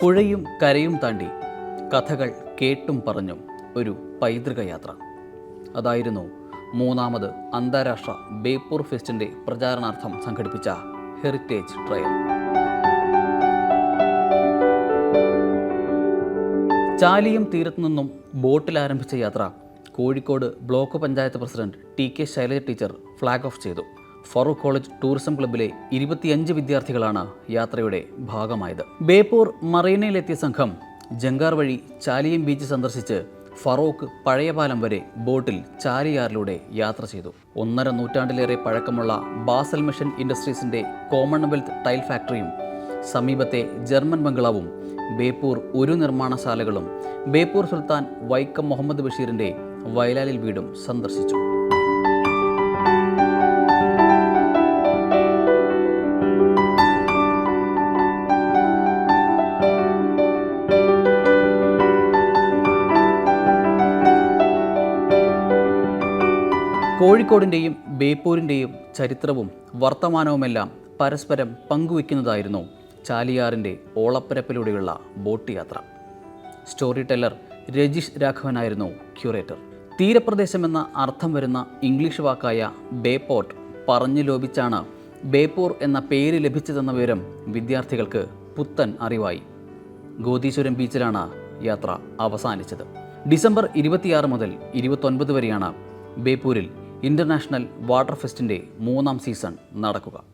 പുഴയും കരയും താണ്ടി കഥകൾ കേട്ടും പറഞ്ഞും ഒരു പൈതൃക യാത്ര അതായിരുന്നു മൂന്നാമത് അന്താരാഷ്ട്ര ബേപ്പൂർ ഫെസ്റ്റിന്റെ പ്രചാരണാർത്ഥം സംഘടിപ്പിച്ച ഹെറിറ്റേജ് ട്രയൽ. ചാലിയം തീരത്തു നിന്നും ബോട്ടിൽ ആരംഭിച്ച യാത്ര Kozhikode block panchayat president T K Shailaja teacher flag off ചെയ്തു. ഫറൂഖ് കോളേജ് ടൂറിസം ക്ലബ്ബിലെ ഇരുപത്തിയഞ്ച് വിദ്യാർത്ഥികളാണ് യാത്രയുടെ ഭാഗമായത്. ബേപ്പൂർ മറീനയിലെത്തിയ സംഘം ജങ്കാർ വഴി ചാലിയം ബീച്ച് സന്ദർശിച്ച് ഫറോക്ക് പഴയപാലം വരെ ബോട്ടിൽ ചാലിയാറിലൂടെ യാത്ര ചെയ്തു. ഒന്നര നൂറ്റാണ്ടിലേറെ പഴക്കമുള്ള ബാസൽ മിഷൻ ഇൻഡസ്ട്രീസിന്റെ കോമൺവെൽത്ത് ടൈൽ ഫാക്ടറിയും സമീപത്തെ ജർമ്മൻ ബംഗ്ലാവും ബേപ്പൂർ ഒരു നിർമ്മാണശാലകളും ബേപ്പൂർ സുൽത്താൻ വൈക്കം മുഹമ്മദ് ബഷീറിന്റെ വയലാലിൽ വീടും സന്ദർശിച്ചു. കോഴിക്കോടിന്റെയും ബേപ്പൂരിന്റെയും ചരിത്രവും വർത്തമാനവുമെല്ലാം പരസ്പരം പങ്കുവയ്ക്കുന്നതായിരുന്നു ചാലിയാറിന്റെ ഓളപ്പരപ്പിലൂടെയുള്ള ബോട്ട് യാത്ര സ്റ്റോറി ടെല്ലർ രജീഷ് രാഘവനായിരുന്നു ക്യൂറേറ്റർ തീരപ്രദേശമെന്ന അർത്ഥം വരുന്ന ഇംഗ്ലീഷ് വാക്കായ ബേപ്പോർട്ട് പറഞ്ഞു ലോപിച്ചാണ് ബേപ്പൂർ എന്ന പേര് ലഭിച്ചതെന്ന വിവരം വിദ്യാർത്ഥികൾക്ക് പുത്തൻ അറിവായി. ഗോതീശ്വരം ബീച്ചിലാണ് യാത്ര അവസാനിച്ചത്. ഡിസംബർ ഇരുപത്തിയാറ് മുതൽ ഇരുപത്തൊൻപത് വരെയാണ് ബേപ്പൂരിൽ ഇന്റർനാഷണൽ വാട്ടർ ഫെസ്റ്റിന്റെ മൂന്നാം സീസൺ നടക്കുക.